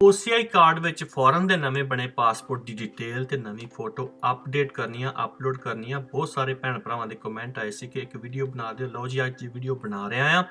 OCI card ਵਿੱਚ foreign ਦੇ ਨਵੇਂ ਬਣੇ ਪਾਸਪੋਰਟ ਦੀ ਡਿਟੇਲ ਤੇ ਨਵੀਂ ਫੋਟੋ ਅਪਡੇਟ ਕਰਨੀਆਂ ਅਪਲੋਡ ਕਰਨੀਆਂ ਬਹੁਤ ਸਾਰੇ ਭੈਣ ਭਰਾਵਾਂ ਦੇ ਕਮੈਂਟ ਆਏ ਸੀ ਕਿ ਇੱਕ ਵੀਡੀਓ ਬਣਾ ਦਿਓ। ਲਓ ਜੀ, ਅੱਜ ਦੀ ਵੀਡੀਓ ਬਣਾ ਰਿਹਾ ਆ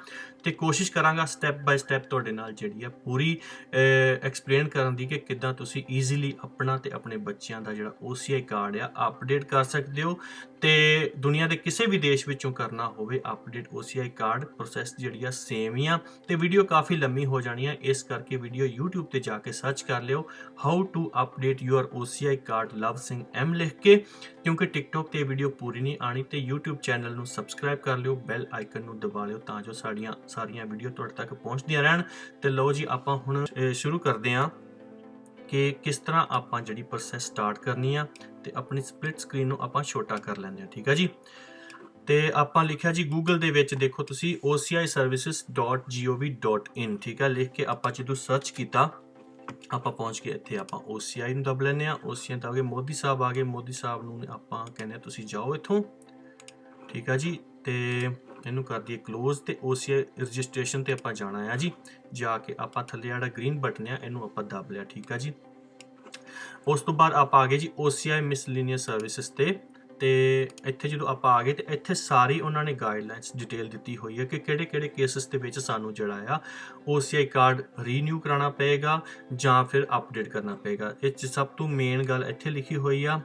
ਤੇ ਕੋਸ਼ਿਸ਼ ਕਰਾਂਗਾ ਸਟੈਪ ਬਾਈ ਸਟੈਪ ਤੁਹਾਡੇ ਨਾਲ ਜਿਹੜੀ ਆ ਪੂਰੀ ਐਕਸਪਲੇਨ ਕਰਨ ਦੀ ਕਿ ਕਿੱਦਾਂ ਤੁਸੀਂ ਈਜ਼ੀਲੀ ਆਪਣਾ ਤੇ ਆਪਣੇ ਬੱਚਿਆਂ ਦਾ ਜਿਹੜਾ OCI ਕਾਰਡ ਆ ਅਪਡੇਟ ਕਰ ਸਕਦੇ ਹੋ। ਤੇ ਦੁਨੀਆ ਦੇ ਕਿਸੇ ਵੀ ਦੇਸ਼ ਵਿੱਚੋਂ ਕਰਨਾ ਹੋਵੇ ਅਪਡੇਟ OCI ਕਾਰਡ ਪ੍ਰੋਸੈਸ ਜਿਹੜੀ ਆ ਸੇਮ ਹੀ ਆ ਤੇ ਵੀਡੀਓ ਕਾਫੀ ਲੰਮੀ ਹੋ ਜਾਣੀ ਆ, ਇਸ ਕਰਕੇ ਵੀਡੀਓ YouTube ਤੇ ਜਾ ਕੇ ਸਰਚ ਕਰ ਲਿਓ how to update your OCI card Love Singh M ਲਿਖ ਕੇ, ਕਿਉਂਕਿ TikTok ਤੇ ਵੀਡੀਓ ਪੂਰੀ ਨਹੀਂ ਆਣੀ ਤੇ YouTube ਚੈਨਲ ਨੂੰ ਸਬਸਕ੍ਰਾਈਬ ਕਰ ਲਿਓ ਬੈਲ ਆਈਕਨ ਨੂੰ ਦਬਾ ਲਿਓ ਤਾਂ ਜੋ ਸਾਡੀਆਂ ਸਾਰੀਆਂ ਵੀਡੀਓ ਤੁਹਾਡੇ ਤੱਕ ਪਹੁੰਚਦੀਆਂ ਰਹਿਣ ਤੇ ਲਓ ਜੀ, ਆਪਾਂ ਹੁਣ ਸ਼ੁਰੂ ਕਰਦੇ ਹਾਂ। ਕਿ ਕਿਸ ਤਰ੍ਹਾਂ ਆਪਾਂ ਜਿਹੜੀ ਪ੍ਰੋਸੈਸ ਸਟਾਰਟ ਕਰਨੀ ਆ ਤੇ ਆਪਣੀ ਸਪਲਿਟ ਸਕਰੀਨ ਨੂੰ ਆਪਾਂ ਛੋਟਾ ਕਰ ਲੈਂਦੇ ਆ, ਠੀਕ ਆ ਜੀ? ਤੇ ਆਪਾਂ ਲਿਖਿਆ ਜੀ Google ਦੇ ਵਿੱਚ ਦੇਖੋ ਤੁਸੀਂ ociservices.gov.in ਠੀਕ ਆ? ਲਿਖ ਕੇ ਆਪਾਂ ਜਦੋਂ ਸਰਚ ਕੀਤਾ, ਆਪਾਂ ਪਹੁੰਚ ਗਏ, ਇੱਥੇ ਆਪਾਂ OCI ਨੂੰ ਦਬ ਲੈਂਦੇ ਆ OCI ਦਬ ਕੇ ਮੋਦੀ ਸਾਹਿਬ ਆ ਗਏ, ਮੋਦੀ ਸਾਹਿਬ ਨੂੰ ਆਪਾਂ ਕਹਿੰਦੇ ਆ ਤੁਸੀਂ ਜਾਓ ਇੱਥੋਂ, ਠੀਕ ਆ ਜੀ? ਤੇ ਇਹਨੂੰ ਕਰ ਦਈਏ ক্লোਜ਼ ਤੇ OCI ਰਜਿਸਟ੍ਰੇਸ਼ਨ ਤੇ ਆਪਾਂ ਜਾਣਾ ਆ ਜੀ, ਜਾ ਕੇ ਆਪਾਂ ਥੱਲੇ ਜਿਹੜਾ ਗ੍ਰੀਨ ਬਟਨ ਆ, ਇਹਨੂੰ ਆਪਾਂ ਦਬ ਲਿਆ, ਠੀਕ ਆ ਜੀ? ਉਸ ਤੋਂ ਬਾਅਦ ਆਪਾਂ ਆ ਗਏ ਜੀ OCI ਮਿਸਲੀਨੀਅਸ ਸਰਵਿਸਿਜ਼ ਤੇ ਤੇ ਇੱਥੇ ਜਦੋਂ ਆਪਾਂ ਆ ਗਏ ਤੇ ਇੱਥੇ ਸਾਰੀ ਉਹਨਾਂ ਨੇ ਗਾਈਡਲਾਈਨਸ ਡਿਟੇਲ ਦਿੱਤੀ ਹੋਈ ਹੈ ਕਿ ਕਿਹੜੇ ਕਿਹੜੇ ਕੇਸਸ ਦੇ ਵਿੱਚ ਸਾਨੂੰ ਜਿਹੜਾ ਆ OCI ਕਾਰਡ ਰੀਨਿਊ ਕਰਾਉਣਾ ਪਏਗਾ ਜਾਂ ਫਿਰ ਅਪਡੇਟ ਕਰਨਾ ਪਏਗਾ। ਇਹ 'ਚ ਸਭ ਤੋਂ ਮੇਨ ਗੱਲ ਇੱਥੇ ਲਿਖੀ ਹੋਈ ਆ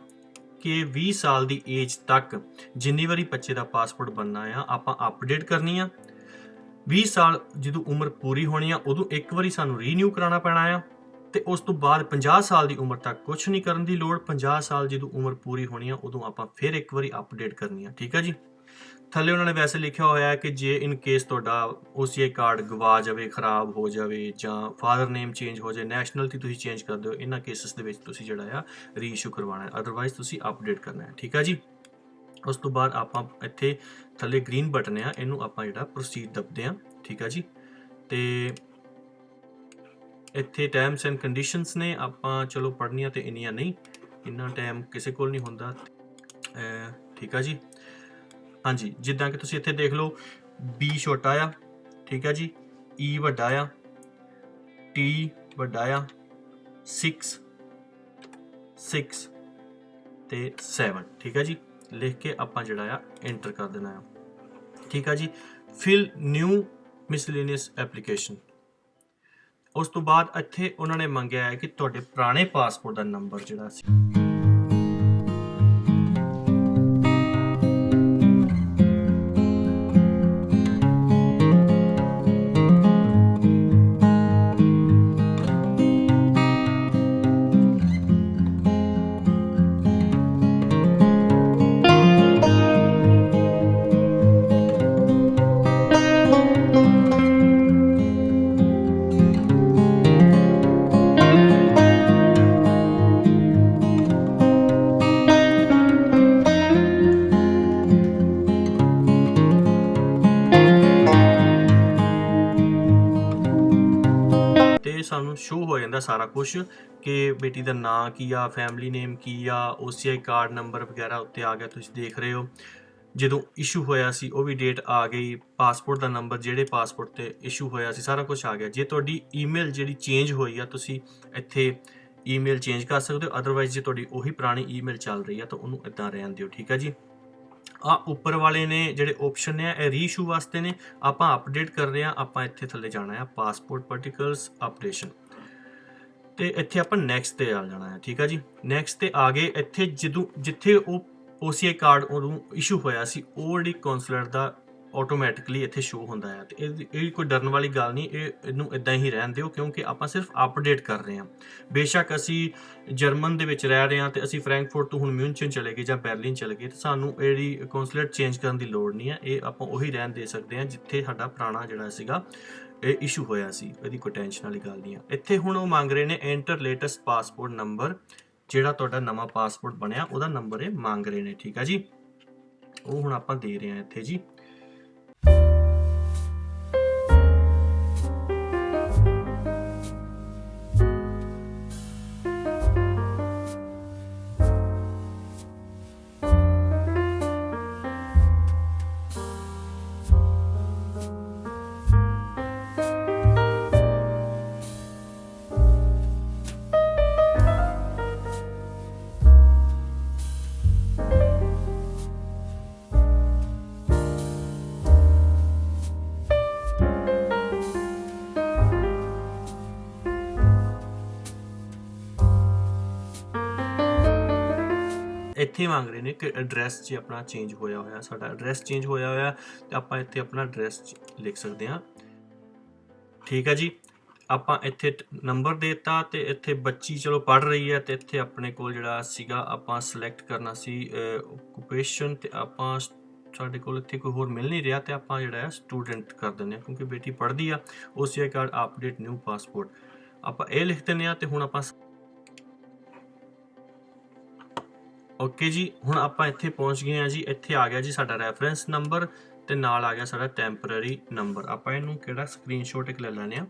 ਕਿ 20 ਸਾਲ ਦੀ ਏਜ ਤੱਕ ਜਿੰਨੀ ਵਾਰੀ ਬੱਚੇ ਦਾ ਪਾਸਪੋਰਟ ਬਣਨਾ ਆ, ਆਪਾਂ ਅਪਡੇਟ ਕਰਨੀ ਆ। 20 ਸਾਲ ਜਦੋਂ ਉਮਰ ਪੂਰੀ ਹੋਣੀ ਆ, ਉਦੋਂ ਇੱਕ ਵਾਰੀ ਸਾਨੂੰ ਰੀਨਿਊ ਕਰਾਉਣਾ ਪੈਣਾ ਆ। ਤੇ ਉਸ ਤੋਂ ਬਾਅਦ 50 ਸਾਲ ਦੀ ਉਮਰ ਤੱਕ ਕੁਝ ਨਹੀਂ ਕਰਨ ਦੀ ਲੋੜ। 50 ਸਾਲ ਜਦੋਂ ਉਮਰ ਪੂਰੀ ਹੋਣੀ ਆ, ਉਦੋਂ ਆਪਾਂ ਫਿਰ ਇੱਕ ਵਾਰੀ ਅਪਡੇਟ ਕਰਨੀ ਆ, ਠੀਕ ਆ ਜੀ? ਥੱਲੇ ਉਹਨਾਂ ਨੇ ਵੈਸੇ ਲਿਖਿਆ ਹੋਇਆ ਹੈ ਕਿ ਜੇ ਇਨ ਕੇਸ ਤੁਹਾਡਾ OCI ਕਾਰਡ ਗਵਾ ਜਾਵੇ, ਖਰਾਬ ਹੋ ਜਾਵੇ ਜਾਂ ਫਾਦਰ ਨੇਮ ਚੇਂਜ ਹੋ ਜਾਏ ਨੈਸ਼ਨਲਟੀ ਤੁਸੀਂ ਚੇਂਜ ਕਰ ਦਿਓ, ਇਹਨਾਂ ਕੇਸਸ ਦੇ ਵਿੱਚ ਤੁਸੀਂ ਜਿਹੜਾ ਆ ਰੀਇਸ਼ੂ ਕਰਵਾਉਣਾ ਹੈ। ਅਦਰਵਾਈਜ਼ ਤੁਸੀਂ ਅਪਡੇਟ ਕਰਨਾ ਹੈ, ਠੀਕ ਆ ਜੀ? ਉਸ ਤੋਂ ਬਾਅਦ ਆਪਾਂ ਇੱਥੇ ਥੱਲੇ ਗ੍ਰੀਨ ਬਟਨ ਆ, ਇਹਨੂੰ ਆਪਾਂ ਜਿਹੜਾ ਪ੍ਰੋਸੀਡ ਦਬਦੇ ਆ, ਠੀਕ ਆ ਜੀ? ਤੇ ਇੱਥੇ ਟਰਮਸ ਐਂਡ ਕੰਡੀਸ਼ਨਸ ਨੇ, ਆਪਾਂ ਚਲੋ ਪੜ੍ਹਨੀਆਂ ਤੇ ਇੰਨੀਆਂ ਨਹੀਂ, ਇੰਨਾ ਟਾਈਮ ਕਿਸੇ ਕੋਲ ਨਹੀਂ ਹੁੰਦਾ। ਠੀਕ ਆ ਜੀ? ਹਾਂਜੀ, ਜਿੱਦਾਂ ਕਿ ਤੁਸੀਂ ਇੱਥੇ ਦੇਖ ਲਓ, B ਛੋਟਾ ਆ, ਠੀਕ ਆ ਜੀ? E ਵੱਡਾ ਆ, T ਵੱਡਾ ਆ 6 6 ਤੇ 7 ਠੀਕ ਆ ਜੀ? ਲਿਖ ਕੇ ਆਪਾਂ ਜਿਹੜਾ ਆ ਐਂਟਰ ਕਰ ਦੇਣਾ ਆ। ਠੀਕ ਆ ਜੀ? ਫਿਲ ਨਿਊ ਮਿਸਲੇਨੀਅਸ ਐਪਲੀਕੇਸ਼ਨ ਉਸ ਤੋਂ ਬਾਅਦ ਇੱਥੇ ਉਹਨਾਂ ਨੇ ਮੰਗਿਆ ਹੈ ਕਿ ਤੁਹਾਡੇ ਪੁਰਾਣੇ ਪਾਸਪੋਰਟ ਦਾ ਨੰਬਰ ਜਿਹੜਾ ਸੀ। ਸ਼ੋ ਸਾਰਾ ਕੁਝ ਕਿ ਬੇਟੀ ਦਾ ਨਾਂ ਕੀ ਆ ਫੈਮਿਲੀ ਨੇਮ ਕੀ ਆ OCI ਕਾਰਡ ਨੰਬਰ ਵਗੈਰਾ ਉੱਤੇ ਆ ਗਿਆ, ਤੁਸੀਂ ਦੇਖ ਰਹੇ ਹੋ। ਜਦੋਂ ਇਸ਼ੂ ਹੋਇਆ ਸੀ, ਉਹ ਵੀ ਡੇਟ ਆ ਗਈ ਪਾਸਪੋਰਟ ਦਾ ਨੰਬਰ ਜਿਹੜੇ ਪਾਸਪੋਰਟ ਤੇ ਇਸ਼ੂ ਹੋਇਆ ਸੀ, ਸਾਰਾ ਕੁਝ ਆ ਗਿਆ। ਜੇ ਤੁਹਾਡੀ ਈਮੇਲ ਜਿਹੜੀ ਚੇਂਜ ਹੋਈ ਆ, ਤੁਸੀਂ ਇੱਥੇ ਈਮੇਲ ਚੇਂਜ ਕਰ ਸਕਦੇ ਹੋ ਅਦਰਵਾਈਜ਼ ਜੇ ਤੁਹਾਡੀ ਉਹੀ ਪੁਰਾਣੀ ਈਮੇਲ ਚੱਲ ਰਹੀ ਆ, ਤਾਂ ਉਹਨੂੰ ਇਦਾਂ ਰਹਿਣ ਦਿਓ, ਠੀਕ ਆ ਜੀ? ਆ ਉੱਪਰ ਵਾਲੇ ਨੇ ਜਿਹੜੇ ਆਪਸ਼ਨ ਨੇ ਇਹ ਰੀਇਸ਼ੂ ਵਾਸਤੇ ਨੇ। ਆਪਾਂ ਅਪਡੇਟ ਕਰ ਰਹੇ ਆ, ਆਪਾਂ ਇੱਥੇ ਥੱਲੇ ਜਾਣਾ ਆ ਪਾਸਪੋਰਟ ਪਾਰਟੀਕਲਸ ਅਪਡੇਸ਼ਨ ਤੇ ਇੱਥੇ ਆਪਾਂ ਨੈਕਸਟ ਤੇ ਆ ਜਾਣਾ ਹੈ, ਠੀਕ ਆ ਜੀ? ਨੈਕਸਟ ਤੇ ਆ ਗਏ ਇੱਥੇ ਜਦੋਂ, ਜਿੱਥੇ ਉਹ OCI ਕਾਰਡ ਉਹਨੂੰ ਇਸ਼ੂ ਹੋਇਆ ਸੀ, ਉਹ ਜਿਹੜੀ ਕੌਂਸਲਰ ਦਾ ਆਟੋਮੈਟਿਕਲੀ ਇੱਥੇ ਸ਼ੋ ਹੁੰਦਾ ਹੈ। ਤੇ ਇਹ ਇਹ ਕੋਈ ਡਰਨ ਵਾਲੀ ਗੱਲ ਨਹੀਂ, ਇਹ ਇਹਨੂੰ ਇਦਾਂ ਹੀ ਰਹਿਣ ਦਿਓ, ਕਿਉਂਕਿ ਆਪਾਂ ਸਿਰਫ ਅਪਡੇਟ ਕਰ ਰਹੇ ਹਾਂ। ਬੇਸ਼ੱਕ ਅਸੀਂ ਜਰਮਨ ਦੇ ਵਿੱਚ ਰਹਿ ਰਹੇ ਹਾਂ ਤੇ ਅਸੀਂ ਫ੍ਰੈਂਕਫਰਟ ਤੋਂ ਹੁਣ ਮਿਊਨਚਨ ਚਲੇ ਗਏ ਜਾਂ ਬਰਲਿਨ ਚਲੇ ਗਏ, ਤੇ ਸਾਨੂੰ ਇਹ ਜਿਹੜੀ ਕੌਂਸੂਲੇਟ ਚੇਂਜ ਕਰਨ ਦੀ ਲੋੜ ਨਹੀਂ ਹੈ, ਇਹ ਆਪਾਂ ਉਹੀ ਰਹਿਣ ਦੇ ਸਕਦੇ ਹਾਂ, ਜਿੱਥੇ ਸਾਡਾ ਪੁਰਾਣਾ ਜਿਹੜਾ ਸੀਗਾ ਇਹ ਇਸ਼ੂ ਹੋਇਆ ਸੀ, ਇਹਦੀ ਕੋਈ ਟੈਨਸ਼ਨ ਵਾਲੀ ਗੱਲ ਨਹੀਂ ਆ। ਇੱਥੇ ਹੁਣ ਉਹ ਮੰਗ ਰਹੇ ਨੇ ਐਂਟਰ ਲੇਟੈਸਟ ਪਾਸਪੋਰਟ ਨੰਬਰ ਜਿਹੜਾ ਤੁਹਾਡਾ ਨਵਾਂ ਪਾਸਪੋਰਟ ਬਣਿਆ, ਉਹਦਾ ਨੰਬਰ ਇਹ ਮੰਗ ਰਹੇ ਨੇ, ਠੀਕ ਆ ਜੀ? ਉਹ ਹੁਣ ਆਪਾਂ ਦੇ ਰਹੇ ਹਾਂ ਇੱਥੇ ਜੀ। ਇੱਥੇ ਮੰਗ ਰਹੇ ਨੇ ਕਿ ਐਡਰੈਸ 'ਚ ਆਪਣਾ ਚੇਂਜ ਹੋਇਆ ਹੋਇਆ, ਸਾਡਾ ਐਡਰੈਸ ਚੇਂਜ ਹੋਇਆ ਹੋਇਆ, ਤੇ ਆਪਾਂ ਇੱਥੇ ਆਪਣਾ ਐਡਰੈਸ ਲਿਖ ਸਕਦੇ ਹਾਂ। ਠੀਕ ਹੈ ਜੀ? ਆਪਾਂ ਇੱਥੇ ਨੰਬਰ ਦਿੱਤਾ ਤੇ ਇੱਥੇ ਬੱਚੀ ਚਲੋ ਪੜ ਰਹੀ ਹੈ ਤੇ ਇੱਥੇ ਆਪਣੇ ਕੋਲ ਜਿਹੜਾ ਸੀਗਾ, ਆਪਾਂ ਸਿਲੈਕਟ ਕਰਨਾ ਸੀ ਓਕੂਪੇਸ਼ਨ ਤੇ ਆਪਾਂ ਸਾਡੇ ਕੋਲ ਇੱਥੇ ਕੋਈ ਹੋਰ ਮਿਲ ਨਹੀਂ ਰਿਹਾ ਤੇ ਆਪਾਂ ਜਿਹੜਾ ਹੈ ਸਟੂਡੈਂਟ ਕਰ ਦਿੰਦੇ ਹਾਂ, ਕਿਉਂਕਿ ਬੇਟੀ ਪੜ੍ਹਦੀ ਆ OCI card update new passport ਆਪਾਂ ਇਹ ਲਿਖ ਦਿੰਦੇ ਆ ਤੇ ਹੁਣ ਆਪਾਂ ਓਕੇ ਜੀ, ਹੁਣ ਆਪਾਂ ਇੱਥੇ ਪਹੁੰਚ ਗਏ ਆ ਜੀ, ਇੱਥੇ ਆ ਗਿਆ ਜੀ ਸਾਡਾ ਰੈਫਰੈਂਸ ਨੰਬਰ ਤੇ ਨਾਲ ਆ ਗਿਆ ਸਾਡਾ ਟੈਂਪਰੇਰੀ ਨੰਬਰ ਆਪਾਂ ਇਹਨੂੰ ਕਿਹੜਾ ਸਕਰੀਨਸ਼ਾਟ ਇੱਕ ਲੈ ਲੈਣੇ ਆ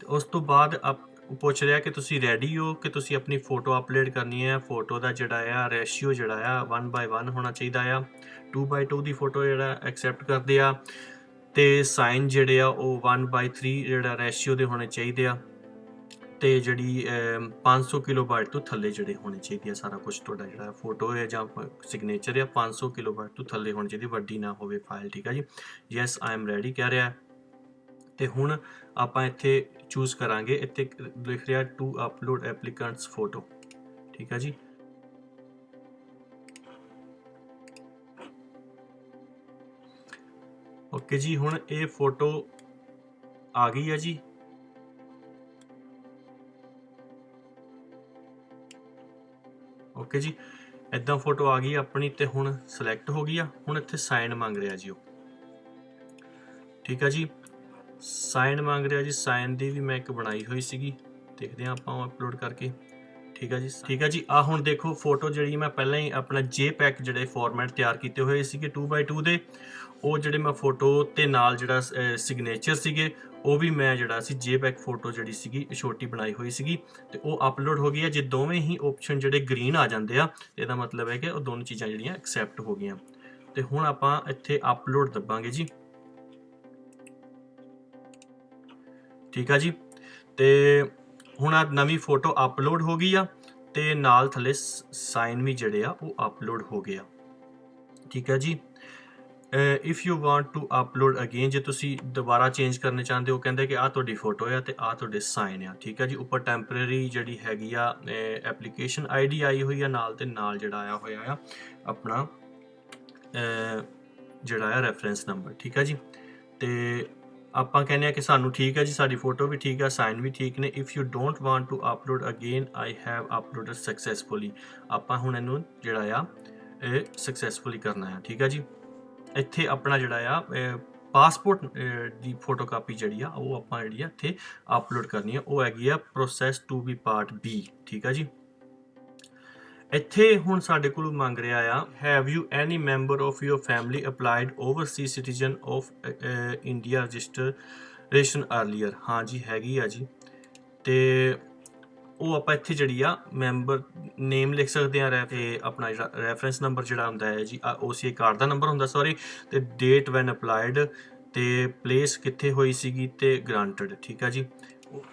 ਤੇ ਉਸ ਤੋਂ ਬਾਅਦ ਆਪ ਪੁੱਛ ਰਿਹਾ ਕਿ ਤੁਸੀਂ ਰੈਡੀ ਹੋ, ਕਿ ਤੁਸੀਂ ਆਪਣੀ ਫੋਟੋ ਅਪਲੋਡ ਕਰਨੀ ਹੈ। ਫੋਟੋ ਦਾ ਜਿਹੜਾ ਆ ਰੈਸ਼ੀਓ ਜਿਹੜਾ ਆ 1/1 ਹੋਣਾ ਚਾਹੀਦਾ ਆ। 2/2 ਦੀ ਫੋਟੋ ਜਿਹੜਾ ਐਕਸੈਪਟ ਕਰਦੇ ਆ। ਤੇ ਸਾਈਨ ਜਿਹੜੇ ਆ, ਉਹ 1/3 ਜਿਹੜਾ ਰੈਸ਼ੀਓ ਦੇ ਹੋਣੇ ਚਾਹੀਦੇ ਆ। ਤੇ ਜਿਹੜੀ ਅਮ, 500 ਕਿਲੋਬਾਈਟ ਤੋਂ ਥੱਲੇ ਜਿਹੜੇ ਹੋਣੇ ਚਾਹੀਦੇ ਆ ਸਾਰਾ ਕੁਝ ਤੁਹਾਡਾ ਜਿਹੜਾ ਫੋਟੋ ਹੈ ਜਾਂ ਸਿਗਨੇਚਰ ਹੈ 500 ਕਿਲੋਬਾਈਟ ਤੋਂ ਥੱਲੇ ਹੋਣੀ ਚਾਹੀਦੀ ਵੱਡੀ ਨਾ ਹੋਵੇ ਫਾਈਲ ਠੀਕ ਹੈ ਜੀ? ਯੈਸ ਆਈ ਐਮ ਰੈਡੀ ਕਹਿ ਰਿਹਾ। ਹੈ। ਤੇ ਹੁਣ ਆਪਾਂ ਇੱਥੇ ਚੂਜ਼ ਕਰਾਂਗੇ ਇੱਥੇ ਲਿਖ ਰਿਹਾ ਟੂ ਅਪਲੋਡ ਐਪਲੀਕੈਂਟਸ ਫੋਟੋ ਠੀਕ ਹੈ ਜੀ? ਓਕੇ ਜੀ ਹੁਣ ਇਹ ਫੋਟੋ ਆ ਗਈ ਹੈ ਜੀ। ਓਕੇ ਜੀ। ਇਦਾਂ ਫੋਟੋ ਆ ਗਈ ਆਪਣੀ ਤੇ ਹੁਣ ਸਿਲੈਕਟ ਹੋ ਗਈ ਆ। ਹੁਣ ਇੱਥੇ ਸਾਈਨ ਮੰਗ ਰਿਹਾ ਜੀ ਉਹ। ਠੀਕ ਆ ਜੀ। ਸਾਈਨ ਮੰਗ ਰਿਹਾ ਜੀ। ਸਾਈਨ ਦੀ ਵੀ ਮੈਂ ਇੱਕ ਬਣਾਈ ਹੋਈ ਸੀਗੀ। ਦੇਖਦੇ ਹਾਂ ਆਪਾਂ ਅਪਲੋਡ ਕਰਕੇ। ਠੀਕ ਆ ਜੀ, ਠੀਕ ਆ ਜੀ। ਆ ਹੁਣ ਦੇਖੋ ਫੋਟੋ ਜਿਹੜੀ ਮੈਂ ਪਹਿਲਾਂ ਹੀ ਆਪਣਾ JPEG ਜਿਹੜੇ ਫਾਰਮੈਟ ਤਿਆਰ ਕੀਤੇ ਹੋਏ ਸੀਗੇ 2x2 ਦੇ, ਉਹ ਜਿਹੜੇ ਮੈਂ ਫੋਟੋ ਤੇ ਨਾਲ ਜਿਹੜਾ ਸਿਗਨੇਚਰ ਸੀਗੇ, ਉਹ ਵੀ ਮੈਂ ਜਿਹੜਾ ਸੀ JPEG ਫੋਟੋ ਜਿਹੜੀ ਸੀਗੀ ਛੋਟੀ ਬਣਾਈ ਹੋਈ ਸੀਗੀ ਤੇ ਉਹ ਅਪਲੋਡ ਹੋ ਗਈ ਹੈ ਜੇ ਦੋਵੇਂ ਹੀ ਆਪਸ਼ਨ ਜਿਹੜੇ ਗ੍ਰੀਨ ਆ ਜਾਂਦੇ ਆ, ਇਹਦਾ ਮਤਲਬ ਹੈ ਕਿ ਉਹ ਦੋਨੋਂ ਚੀਜ਼ਾਂ ਜਿਹੜੀਆਂ ਐਕਸੈਪਟ ਹੋ ਗਈਆਂ। ਤੇ ਹੁਣ ਆਪਾਂ ਇੱਥੇ ਅਪਲੋਡ ਦੱਬਾਂਗੇ ਜੀ। ਠੀਕ ਆ ਜੀ। ਤੇ ਹੁਣ ਆ ਨਵੀਂ ਫੋਟੋ ਅਪਲੋਡ ਹੋ ਗਈ ਆ ਤੇ ਨਾਲ ਥੱਲੇ ਸਾਈਨ ਵੀ ਜਿਹੜੇ ਆ ਉਹ ਅਪਲੋਡ ਹੋ ਗਿਆ ਠੀਕ ਹੈ ਜੀ? If you want to upload again ਜੇ ਤੁਸੀਂ ਦੁਬਾਰਾ ਚੇਂਜ ਕਰਨਾ ਚਾਹੁੰਦੇ ਹੋ ਕਹਿੰਦੇ ਕਿ ਆ ਤੁਹਾਡੀ ਫੋਟੋ ਆ ਤੇ ਆ ਤੁਹਾਡੇ ਸਾਈਨ ਆ। ਠੀਕ ਆ ਜੀ? ਉੱਪਰ ਟੈਂਪਰੇਰੀ ਜਿਹੜੀ ਹੈਗੀ ਆ ਐਪਲੀਕੇਸ਼ਨ ਆਈਡੀ ਆਈ ਹੋਈ ਆ ਨਾਲ ਤੇ ਨਾਲ ਜਿਹੜਾ ਆਇਆ ਹੋਇਆ ਆ, ਆਪਣਾ ਜਿਹੜਾ ਆ ਰੈਫਰੈਂਸ ਨੰਬਰ ਠੀਕ ਆ ਜੀ? ਤੇ ਆਪਾਂ ਕਹਿੰਦੇ ਆ ਕਿ ਸਾਨੂੰ ਠੀਕ ਹੈ ਜੀ, ਸਾਡੀ ਫੋਟੋ ਵੀ ਠੀਕ ਹੈ, ਸਾਈਨ ਵੀ ਠੀਕ ਨੇ। If you don't want to upload again I have uploaded successfully ਆਪਾਂ ਹੁਣ ਇਹਨੂੰ ਜਿਹੜਾ ਆ, ਇਹ ਸਕਸੈਸਫੁਲੀ ਕਰਨਾ ਹੈ ਠੀਕ ਹੈ ਜੀ? ਇੱਥੇ ਆਪਣਾ ਜਿਹੜਾ ਆ ਪਾਸਪੋਰਟ ਦੀ ਫੋਟੋ ਕਾਪੀ ਜਿਹੜੀ ਆ, ਉਹ ਆਪਾਂ ਜਿਹੜੀ ਆ ਇੱਥੇ ਅਪਲੋਡ ਕਰਨੀ ਆ। ਉਹ ਹੈਗੀ ਆ process to B part B ਠੀਕ ਆ ਜੀ? ਇੱਥੇ ਹੁਣ ਸਾਡੇ ਕੋਲ ਮੰਗ ਰਿਹਾ ਆ have you any member of your family applied oversea citizen of India registration earlier ਹਾਂ ਜੀ, ਹੈਗੀ ਆ ਜੀ। ਤੇ ਉਹ ਆਪਾਂ ਇੱਥੇ ਜਿਹੜੀ ਆ ਮੈਂਬਰ ਨੇਮ ਲਿਖ ਸਕਦੇ ਆ ਰੈ- ਤੇ ਆਪਣਾ ਜਿਹੜਾ ਰੈਫਰੈਂਸ ਨੰਬਰ ਜਿਹੜਾ ਹੁੰਦਾ ਹੈ ਜੀ OCA ਕਾਰਡ ਦਾ ਨੰਬਰ ਹੁੰਦਾ ਸੌਰੀ ਤੇ ਡੇਟ ਵੈਨ ਅਪਲਾਈਡ ਤੇ ਪਲੇਸ ਕਿੱਥੇ ਹੋਈ ਸੀਗੀ ਤੇ ਗ੍ਰਾਂਟਡ ਠੀਕ ਆ ਜੀ।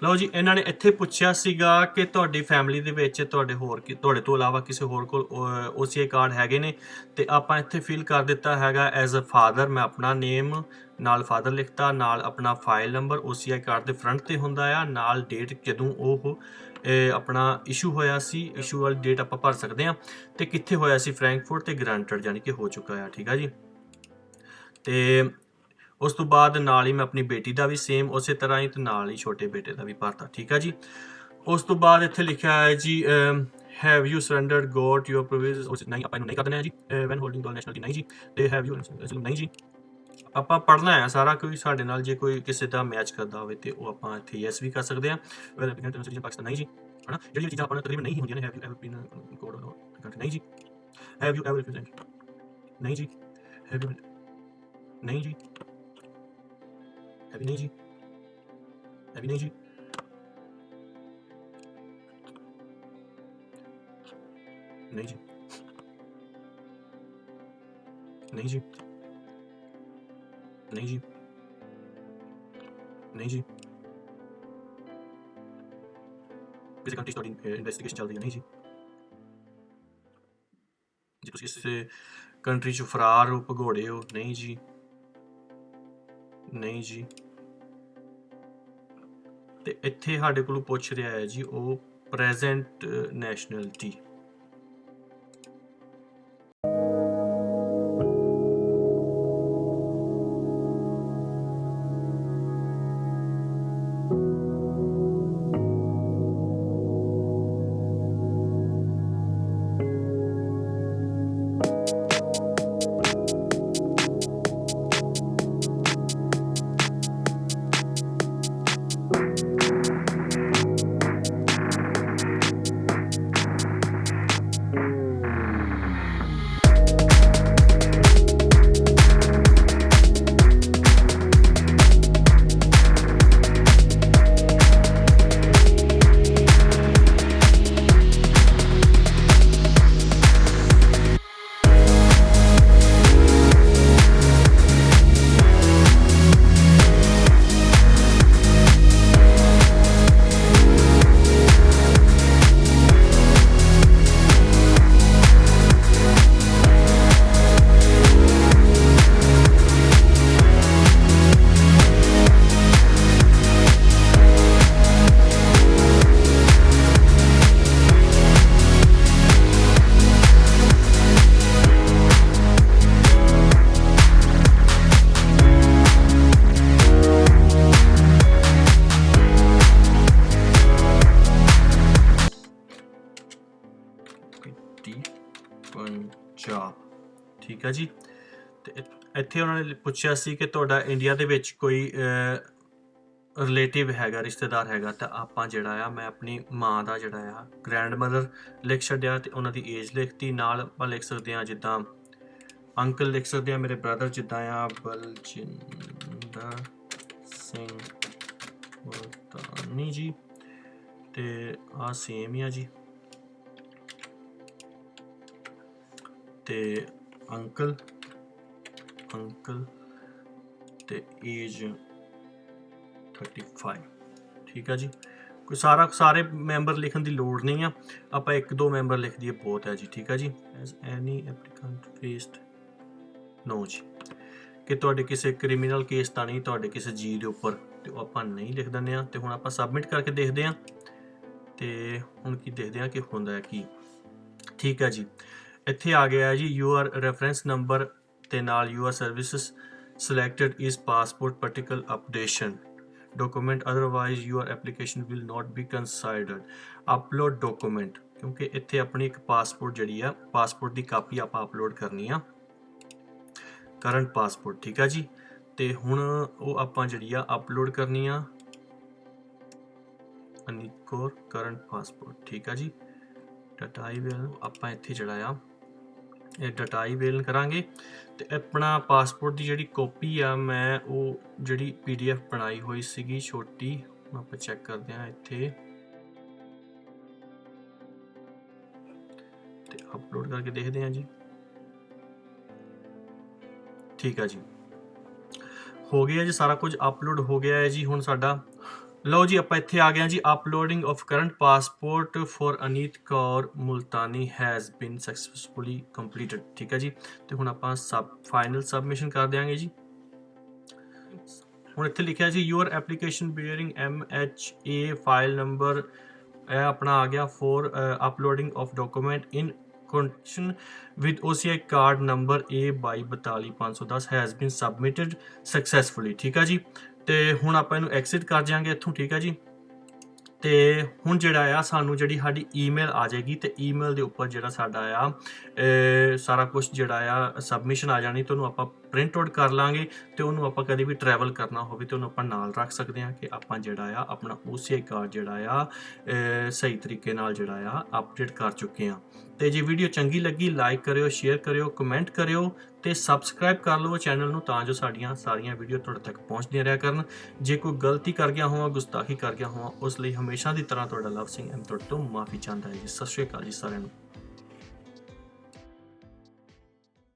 ਲਓ ਜੀ, ਇਹਨਾਂ ਨੇ ਇੱਥੇ ਪੁੱਛਿਆ ਸੀਗਾ ਕਿ ਤੁਹਾਡੀ ਫੈਮਿਲੀ ਦੇ ਵਿੱਚ ਤੁਹਾਡੇ ਹੋਰ ਕਿ- ਤੁਹਾਡੇ ਤੋਂ ਇਲਾਵਾ ਕਿਸੇ ਹੋਰ ਕੋਲ OCA ਕਾਰਡ ਹੈਗੇ ਨੇ? ਤੇ ਆਪਾਂ ਇੱਥੇ ਫਿਲ ਕਰ ਦਿੱਤਾ ਹੈਗਾ ਐਜ਼ ਅ ਫਾਦਰ ਮੈਂ ਆਪਣਾ ਨੇਮ ਨਾਲ ਫਾਦਰ ਲਿਖਤਾ, ਨਾਲ ਆਪਣਾ ਫਾਈਲ ਨੰਬਰ OCI ਕਾਰਡ ਦੇ ਫਰੰਟ ਤੇ ਹੁੰਦਾ ਆ, ਨਾਲ ਡੇਟ ਕਦੋਂ ਉਹ ਆਪਣਾ ਇਸ਼ੂ ਹੋਇਆ ਸੀ ਇਸ਼ੂ ਵਾਲੀ ਡੇਟ ਆਪਾਂ ਭਰ ਸਕਦੇ ਆ ਤੇ ਕਿੱਥੇ ਹੋਇਆ ਸੀ ਫ੍ਰੈਂਕਫਰਟ ਤੇ ਗ੍ਰਾਂਟਡ ਯਾਨੀ ਕਿ ਹੋ ਚੁੱਕਾ ਆ, ਠੀਕ ਆ ਜੀ? ਤੇ ਉਸ ਤੋਂ ਬਾਅਦ ਨਾਲ ਹੀ ਮੈਂ ਆਪਣੀ ਬੇਟੀ ਦਾ ਵੀ ਸੇਮ ਉਸੇ ਤਰ੍ਹਾਂ ਹੀ ਤੇ ਨਾਲ ਹੀ ਛੋਟੇ ਬੇਟੇ ਦਾ ਵੀ ਭਰਤਾ ਠੀਕ ਆ ਜੀ? ਉਸ ਤੋਂ ਬਾਅਦ ਇੱਥੇ ਲਿਖਿਆ ਹੈ ਜੀ have you surrendered god your provisions ਨਹੀਂ, ਆਪਾਂ ਇਹਨੂੰ ਨਹੀਂ ਕਰ ਹੈ ਜੀ ਵੈਨ ਹੋਲਡਿੰਗ ਡੋਲ ਨੈਸ਼ਨਲਿਟੀ ਨਹੀਂ ਜੀ, ਤੇ ਹੈਵ ਯੂ ਨਹੀਂ ਜੀ। ਆਪਾਂ ਪੜ੍ਹਨਾ ਹੈ ਸਾਰਾ ਕੋਈ ਸਾਡੇ ਨਾਲ, ਜੇ ਕੋਈ ਕਿਸੇ ਦਾ ਮੈਚ ਕਰਦਾ ਹੋਵੇ ਤੇ ਉਹ ਆਪਾਂ ਇੱਥੇ ਯੈਸ ਵੀ ਕਰ ਸਕਦੇ ਹਾਂ ਵੈਲ ਐਪਲੀਕੈਂਟ ਸਿਟੀਜ਼ਨ ਪਾਕਿਸਤਾਨ ਨਹੀਂ ਜੀ, ਹਨਾ? ਜਿਹੜੀਆਂ ਚੀਜ਼ਾਂ ਆਪਾਂ ਨੂੰ ਤਕਰੀਬਨ ਨਹੀਂ ਹੁੰਦੀਆਂ ਨੇ have you ever been code country ਨਹੀਂ ਜੀ। ਹੈਵ ਯੂ ਐਵਰ ਰਿਪਰੈਜ਼ੈਂਟ ਨਹੀਂ ਜੀ। ਹੈਵ ਯੂ ਨਹੀਂ ਜੀ। ਹੈਵ ਨਹੀਂ ਜੀ ਹੈਵ ਨਹੀਂ ਜੀ ਨਹੀਂ ਜੀ ਨਹੀਂ ਜੀ ਨਹੀਂ ਜੀ ਨਹੀਂ ਜੀ ਕਿਸੇ ਕੰਟਰੀ ਸਟੋਰੀ ਇਨਵੈਸਟੀਗੇਸ਼ਨ ਚੱਲ ਰਹੀ ਹੈ ਨਹੀਂ ਜੀ ਜੇ ਤੁਸੀਂ ਕਿਸੇ ਨਹੀਂ ਜੀ। ਤੇ ਇੱਥੇ ਸਾਡੇ ਕੋਲ ਪੁੱਛ ਰਿਹਾ ਹੈ ਜੀ ਉਹ ਪ੍ਰੈਜ਼ੈਂਟ ਨੈਸ਼ਨੈਲਿਟੀ ਹੈ ਜੀ। ਤੇ ਇੱਥੇ ਉਹਨਾਂ ਨੇ ਪੁੱਛਿਆ ਸੀ ਕਿ ਤੁਹਾਡਾ ਇੰਡੀਆ ਦੇ ਵਿੱਚ ਕੋਈ ਰਿਲੇਟਿਵ ਹੈਗਾ, ਰਿਸ਼ਤੇਦਾਰ ਹੈਗਾ, ਤਾਂ ਆਪਾਂ ਜਿਹੜਾ ਆ, ਮੈਂ ਆਪਣੀ ਮਾਂ ਦਾ ਜਿਹੜਾ ਆ ਗ੍ਰੈਂਡ ਮਦਰ ਲਿਖ ਛੱਡਿਆ ਤੇ ਉਹਨਾਂ ਦੀ ਏਜ ਲਿਖਤੀ। ਨਾਲ ਆਪਾਂ ਲਿਖ ਸਕਦੇ ਆ ਜਿੱਦਾਂ ਅੰਕਲ ਲਿਖ ਸਕਦੇ ਆ ਮੇਰੇ ਬ੍ਰਦਰ ਜਿੱਦਾਂ ਆ, ਬਲਜਿੰਦਰ ਸਿੰਘ ਮੁਲਤਾਨੀ ਜੀ। ਤੇ ਆ ਸੇਮ ਹੀ ਆ ਜੀ। ਤੇ ਅੰਕਲ ਅੰਕਲ ਤੇ ਏਜ 35 ਠੀਕ ਆ ਜੀ? ਕੋਈ ਸਾਰਾ, ਸਾਰੇ ਮੈਂਬਰ ਲਿਖਣ ਦੀ ਲੋੜ ਨਹੀਂ ਆ। ਆਪਾਂ ਇੱਕ ਦੋ ਮੈਂਬਰ ਲਿਖ ਦਈਏ, ਬਹੁਤ ਹੈ ਜੀ, ਠੀਕ ਆ ਜੀ? Has any applicant faced no ਜੀ। ਕਿ ਤੁਹਾਡੇ ਕਿਸੇ ਕ੍ਰਿਮੀਨਲ ਕੇਸ ਤਾਂ ਨਹੀਂ, ਤੁਹਾਡੇ ਕਿਸੇ ਜੀ ਦੇ ਉੱਪਰ, ਤੇ ਆਪਾਂ ਨਹੀਂ ਲਿਖ ਦਿੰਦੇ ਆ। ਤੇ ਹੁਣ ਆਪਾਂ ਸਬਮਿਟ ਕਰਕੇ ਦੇਖਦੇ ਆ। ਤੇ ਹੁਣ ਕੀ ਦੇਖਦੇ ਆ ਕਿ ਹੁੰਦਾ ਹੈ ਕੀ। ਠੀਕ ਹੈ ਜੀ। ਇੱਥੇ ਆ ਗਿਆ ਹੈ ਜੀ ਯੂਆਰ ਰੈਫਰੈਂਸ ਨੰਬਰ ਤੇ ਨਾਲ your services selected is passport particle updation. Document otherwise your application will not be considered. Upload document, ਕਿਉਂਕਿ ਇੱਥੇ ਆਪਣੀ ਇੱਕ ਪਾਸਪੋਰਟ ਜਿਹੜੀ ਆ ਪਾਸਪੋਰਟ ਦੀ ਕਾਪੀ ਆਪਾਂ ਅਪਲੋਡ ਕਰਨੀ ਆ। ਕਰੰਟ ਪਾਸਪੋਰਟ ਠੀਕ ਆ ਜੀ? ਤੇ ਹੁਣ ਉਹ ਆਪਾਂ ਜਿਹੜੀ ਆ ਅਪਲੋਡ ਕਰਨੀ ਆ। ਅਨੀਤ ਕੌਰ ਕਰੰਟ ਪਾਸਪੋਰਟ ਠੀਕ ਆ ਜੀ? ਡਟਾਈ ਵੇਲ ਆਪਾਂ ਇੱਥੇ ਜਿਹੜਾ ਆ ਡਟਾਈ ਵੇਲ ਕਰਾਂਗੇ ਤੇ ਆਪਣਾ ਪਾਸਪੋਰਟ ਦੀ ਜਿਹੜੀ ਕਾਪੀ ਆ, ਮੈਂ ਉਹ ਜਿਹੜੀ ਪੀਡੀਐਫ ਬਣਾਈ ਹੋਈ ਸੀਗੀ ਛੋਟੀ, ਆਪਾਂ ਚੈੱਕ ਕਰਦੇ ਹਾਂ ਇੱਥੇ। ਤੇ ਅਪਲੋਡ ਕਰਕੇ ਦੇਖਦੇ ਹਾਂ ਜੀ। ਠੀਕ ਆ ਜੀ। ਹੋ ਗਿਆ ਜੀ, ਸਾਰਾ ਕੁਝ ਅਪਲੋਡ ਹੋ ਗਿਆ ਹੈ ਜੀ ਹੁਣ ਸਾਡਾ। ਲਓ ਜੀ, ਆਪਾਂ ਇੱਥੇ ਆ ਗਏ ਹਾਂ ਜੀ uploading of current passport for Aneet Kaur Multani has been successfully completed ਠੀਕ ਹੈ ਜੀ? ਤੇ ਹੁਣ ਆਪਾਂ ਸਬ ਫਾਈਨਲ ਸਬਮਿਸ਼ਨ ਕਰ ਦਿਆਂਗੇ ਜੀ। ਹੁਣ ਇੱਥੇ ਲਿਖਿਆ ਜੀ your application bearing M H A file number ਇਹ ਆਪਣਾ ਆ ਗਿਆ for uploading of document in connection with OCI card number A2242510 has been submitted successfully, ਠੀਕ ਆ ਜੀ? ਤੇ ਹੁਣ ਆਪਾਂ ਇਹਨੂੰ ਐਕਸਿਟ ਕਰ ਜਾਾਂਗੇ ਇੱਥੋਂ, ਠੀਕ ਹੈ ਜੀ? ਤੇ ਹੁਣ ਜਿਹੜਾ ਆ, ਸਾਨੂੰ ਜਿਹੜੀ ਸਾਡੀ ਈਮੇਲ ਆ ਜਾਏਗੀ, ਤੇ ਈਮੇਲ ਦੇ ਉੱਪਰ ਜਿਹੜਾ ਸਾਡਾ ਆ ਸਾਰਾ ਕੁਝ ਜਿਹੜਾ ਆ ਸਬਮਿਸ਼ਨ ਆ ਜਾਣੀ, ਤੁਹਾਨੂੰ ਆਪਾਂ ਪ੍ਰਿੰਟ ਆਊਟ ਕਰ ਲਾਂਗੇ ਤੇ ਉਹਨੂੰ ਆਪਾਂ ਕਦੇ ਵੀ ਟਰੈਵਲ ਕਰਨਾ ਹੋਵੇ ਤੇ ਉਹਨੂੰ ਆਪਾਂ ਨਾਲ ਰੱਖ ਸਕਦੇ ਹਾਂ ਕਿ ਆਪਾਂ ਜਿਹੜਾ ਆ, ਆਪਣਾ OCI ਕਾਰਡ ਜਿਹੜਾ ਆ ਸਹੀ ਤਰੀਕੇ ਨਾਲ ਜਿਹੜਾ ਆ ਅਪਡੇਟ ਕਰ ਚੁੱਕੇ ਹਾਂ। ਤੇ ਜੇ ਵੀਡੀਓ ਚੰਗੀ ਲੱਗੀ ਲਾਈਕ ਕਰਿਓ ਸ਼ੇਅਰ ਕਰਿਓ ਕਮੈਂਟ ਕਰਿਓ ਤੇ ਸਬਸਕ੍ਰਾਈਬ ਕਰ ਲਓ ਚੈਨਲ ਨੂੰ ਤਾਂ ਜੋ ਸਾਡੀਆਂ ਸਾਰੀਆਂ ਵੀਡੀਓ ਤੁਹਾਡੇ ਤੱਕ ਪਹੁੰਚਦੀਆਂ ਰਿਹਾ ਕਰਨ। ਜੇ ਕੋਈ ਗਲਤੀ ਕਰ ਗਿਆ ਹੋਵਾਂ, ਗੁਸਤਾਖੀ ਕਰ ਗਿਆ ਹੋਵਾਂ, ਉਸ ਲਈ ਹਮੇਸ਼ਾ ਦੀ ਤਰ੍ਹਾਂ ਤੁਹਾਡਾ ਲਵ ਸਿੰਘ ਐਮ ਤੁਹਾਡੇ ਤੋਂ ਮਾਫੀ ਚਾਹੁੰਦਾ ਹੈ ਜੀ। ਸਤਿ ਸ਼੍ਰੀ ਅਕਾਲ ਜੀ ਸਾਰਿਆਂ ਨੂੰ।